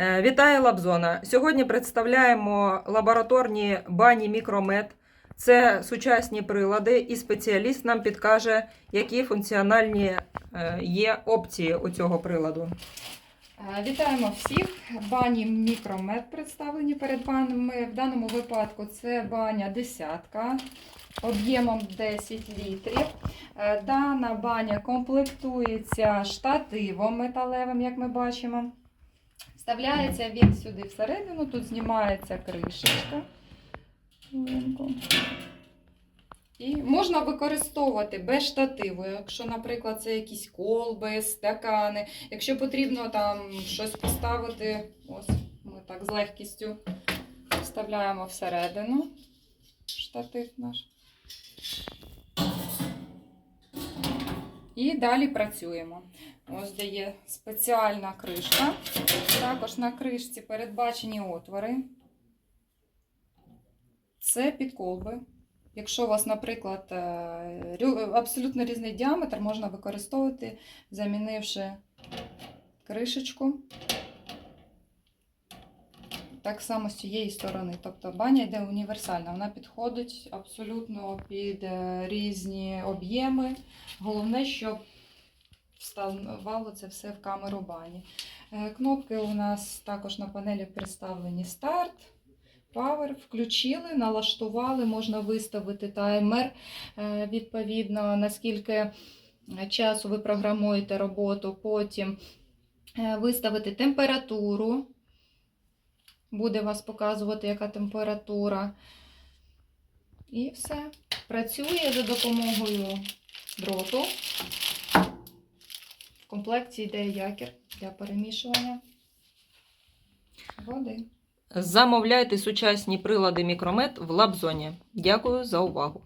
Е, Вітаю Лабзона. Сьогодні представляємо лабораторні бані мікромет. Це сучасні прилади, і спеціаліст нам підкаже, які функціональні е, є опції у цього приладу. Е, Вітаємо всіх. Бані мікромет представлені перед вами. В даному випадку це баня десятка об'ємом 10 літрів. Дана баня комплектується штативом металевим, як ми бачимо. Вставляється він сюди всередину, тут знімається кришечка. І можна використовувати без штативу, якщо, наприклад, це якісь колби, стакани. Якщо потрібно там щось поставити, ось ми так з легкістю вставляємо всередину штатив наш. І далі працюємо. Ось де є спеціальна кришка. Також на кришці передбачені отвори. Це підколби. Якщо у вас, наприклад, е, абсолютно різний діаметр, можна використовувати, замінивши кришечку. Так само з цієї сторони. Тобто баня йде універсальна, вона підходить абсолютно під е, різні об'єми. Головне, щоб вставало це все в камеру бані. Е, Кнопки у нас також на панелі представлені старт. Power включили, налаштували, можна виставити таймер е, відповідно, наскільки часу ви програмуєте роботу, потім виставити температуру. Буде вас показувати, яка температура. І все. Працює за допомогою дроту. В комплекті йде якір для перемішування води. Замовляйте сучасні прилади мікромет в Лабзоні. Дякую за увагу.